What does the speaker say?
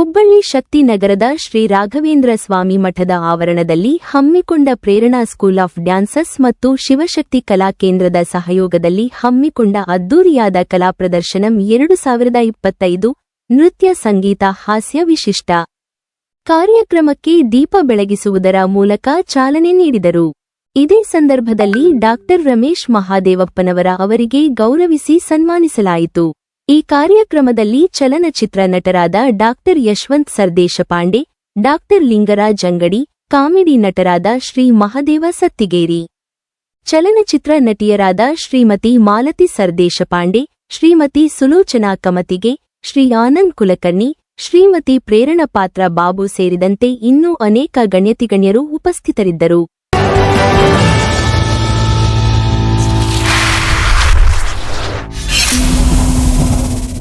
ಹುಬ್ಬಳ್ಳಿ ಶಕ್ತಿ ನಗರದ ಶ್ರೀ ರಾಘವೇಂದ್ರ ಸ್ವಾಮಿ ಮಠದ ಆವರಣದಲ್ಲಿ ಹಮ್ಮಿಕೊಂಡ ಪ್ರೇರಣಾ ಸ್ಕೂಲ್ ಆಫ್ ಡ್ಯಾನ್ಸಸ್ ಮತ್ತು ಶಿವಶಕ್ತಿ ಕಲಾ ಕೇಂದ್ರದ ಸಹಯೋಗದಲ್ಲಿ ಹಮ್ಮಿಕೊಂಡ ಅದ್ದೂರಿಯಾದ ಕಲಾ ಪ್ರದರ್ಶನಂ ಎರಡು ಸಾವಿರದ ಇಪ್ಪತ್ತೈದು ನೃತ್ಯ ಸಂಗೀತ ಹಾಸ್ಯ ವಿಶಿಷ್ಟ. ಕಾರ್ಯಕ್ರಮಕ್ಕೆ ದೀಪ ಬೆಳಗಿಸುವುದರ ಮೂಲಕ ಚಾಲನೆ ನೀಡಿದರು. ಇದೇ ಸಂದರ್ಭದಲ್ಲಿ ಡಾಕ್ಟರ್ ರಮೇಶ್ ಮಹಾದೇವಪ್ಪನವರ ಅವರಿಗೆ ಗೌರವಿಸಿ ಸನ್ಮಾನಿಸಲಾಯಿತು. ಈ ಕಾರ್ಯಕ್ರಮದಲ್ಲಿ ಚಲನಚಿತ್ರ ನಟರಾದ doctor Yashwant Sardeshpande, doctor Lingaraj Angadi, comedy ನಟರಾದ ಶ್ರೀ ಮಹದೇವ ಸತ್ತಿಗೇರಿ. ಚಲನಚಿತ್ರ ನಟಿಯರಾದ ಶ್ರೀಮತಿ ಮಾಲತಿ ಸರ್ದೇಶಪಾಂಡೆ, ಶ್ರೀಮತಿ ಸುಲೋಚನಾ ಕಮತಿಗೆ ಶ್ರೀ ಆನಂದ್ ಕುಲಕರ್ಣಿ, ಶ್ರೀಮತಿ ಪ್ರೇರಣ ಪಾತ್ರ ಬಾಬು ಸೇರಿದಂತೆ ಇನ್ನೂ ಅನೇಕ ಗಣ್ಯತಿಗಣ್ಯರು ಉಪಸ್ಥಿತರಿದ್ದರು.